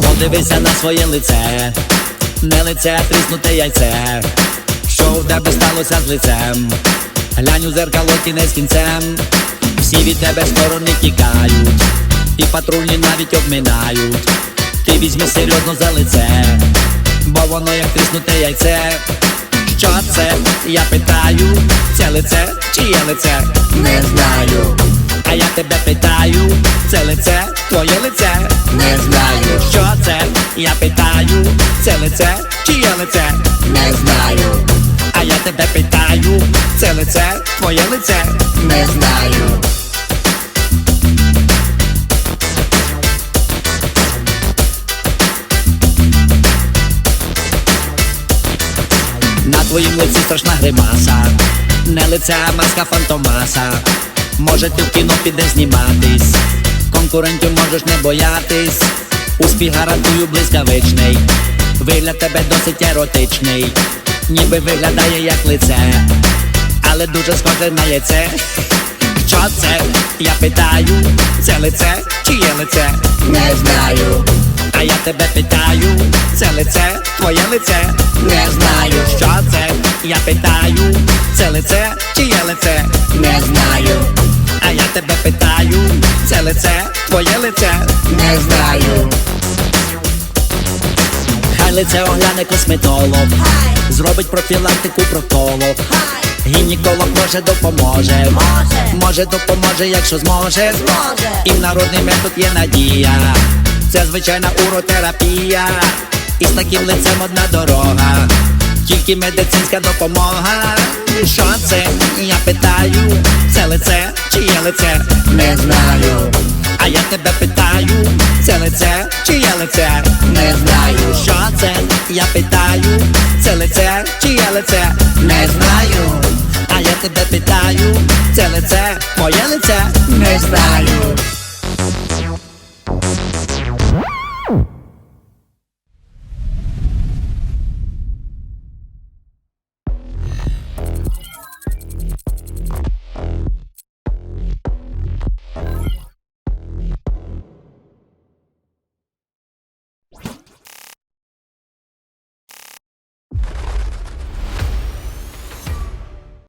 Подивися на своє лице, не лице, тріснуте яйце. Що в тебе сталося з лицем? Глянь у зеркало кінець кінцем. Всі від тебе сторони тікають, і патрульні навіть обминають. Ти візьми серйозно за лице, бо воно як тріснуте яйце. Що це? Я питаю, це лице чи є лице? Не знаю, А я тебе питаю, це лице, твоє лице? не знаю, Що це? Я питаю, це лице чи є лице? не знаю, А я тебе питаю, це лице, твоє лице? не знаю, На твоїм лиці страшна гримаса, не лице, а маска фантомаса. Може ти в кіно підеш зніматись, конкурентів можеш не боятись. Успіх гарантую блискавичний, вигляд тебе досить еротичний, ніби виглядає як лице, але дуже схоже на яйце. Що це? Я питаю, це лице чи є лице? не знаю, А я тебе питаю, це лице, твоє лице? не знаю, Що це? Я питаю, це лице чи є лице? Лице, твоє лице? не знаю, Хай лице огляне косметолог, зробить профілактику проколок. Гінеколог може допоможе, Може. може допоможе, якщо зможе. Зможе. І народний метод є надія. Це звичайна уротерапія. І з таким лицем одна дорога. Тільки медицинська допомога. Що це? Я питаю, це лице чи є лице? не знаю, А я тебе питаю, це лице чи є лице? не знаю, Що це? Я питаю, це лице чи є лице? не знаю, А я тебе питаю, це лице, моє лице? не знаю.